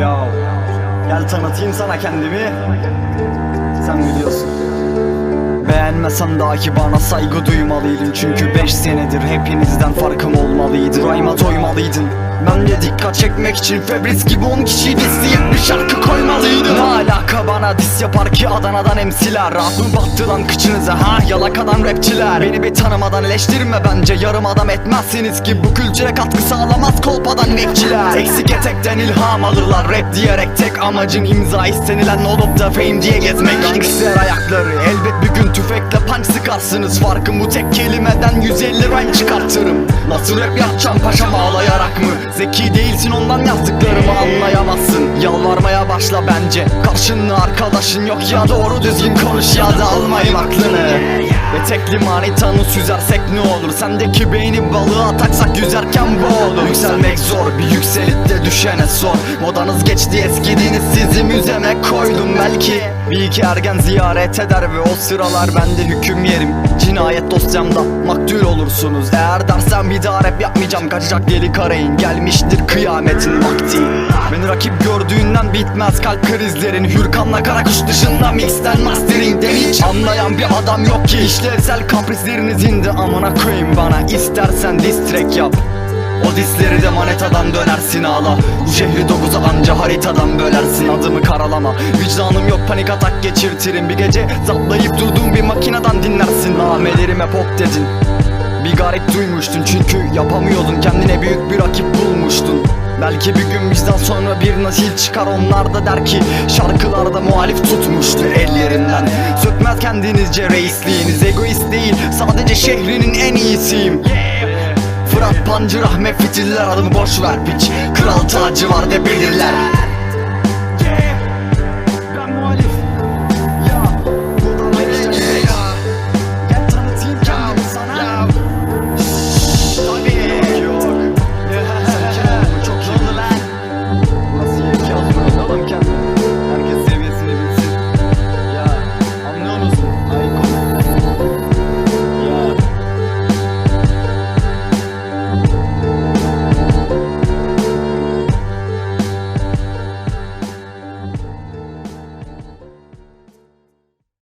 yo Gel tanıtayım sana kendimi. Beğenmesem dahi bana saygı duymalıydın Çünkü 5 senedir hepinizden farkım olmalıydı. Rhyme'a doymalıydın. Ben de dikkat çekmek için Febris gibi 10 kişiyi disleyip bir şarkı koymalıydım. Ne alaka bana dis yapar ki Adana'dan emsiler? Rahat mı battı lan kıçınıza? Ha yalakadan rapçiler. Beni bir tanımadan eleştirme bence. Yarım adam etmezsiniz ki. Bu kültüre katkı sağlamaz kolpadan rapçiler Eksik etekten ilham alırlar. Rap diyerek Tek amacın imza istenilen olup da fame diye gezmek. Gangster ayakları elbet gün tüfekle punch sıkarsınız. Farkım bu tek kelimeden 150 rhyme çıkartırım. Nasıl rap yapacağım paşam ağlayarak mı? Zeki değilsin ondan yazdıklarımı anlayamazsın. Yalvarmaya başla bence. Karşında arkadaşın yok ya doğru düzgün konuş ya da almayayım aklını Ve tekli manitanı süzersek ne olur? Sendeki beyni balığa taksak yüzerken boğulur Yükselmek zor bir yükselip de düşene sor. Modanız geçti eskidiniz sizi müzeme koydum belki. Bir iki ergen ziyaret eder ve o sıralar ben de hüküm yerim. Cinayet dosyamda maktul olursunuz. Eğer dersen bir daha rap yapmayacağım. Kaçacak deli karayın gelmiştir kıyametin vakti. Beni rakip gördüğünden bitmez kalp krizlerin. Hürkanla karakuş dışında mixten masteringden hiç Anlayan bir adam yok ki İşlevsel kaprislerinizin de amına koyayım bana. İstersen diss track yap. O disleri de manetadan dönersin ağla. Şehri dokuza anca haritadan bölersin. Adımı karalama. Vicdanım yok. Panik atak geçirtirim. Bir gece zaplayıp durduğum bir makineden dinlersin. Namelerime pop dedin. Bir garip duymuştun. Çünkü yapamıyordun. Kendine büyük bir rakip bulmuştun Belki bir gün bizden sonra bir nasil çıkar. Onlar da der ki şarkılarda muhalif tutmuştu ellerinden. Sökmez kendinizce reisliğiniz. Egoist değil sadece şehrinin en iyisiyim. Fırat Pancı Rahmet Fitiller adımı boş ver piç. Kral tacı var de belirler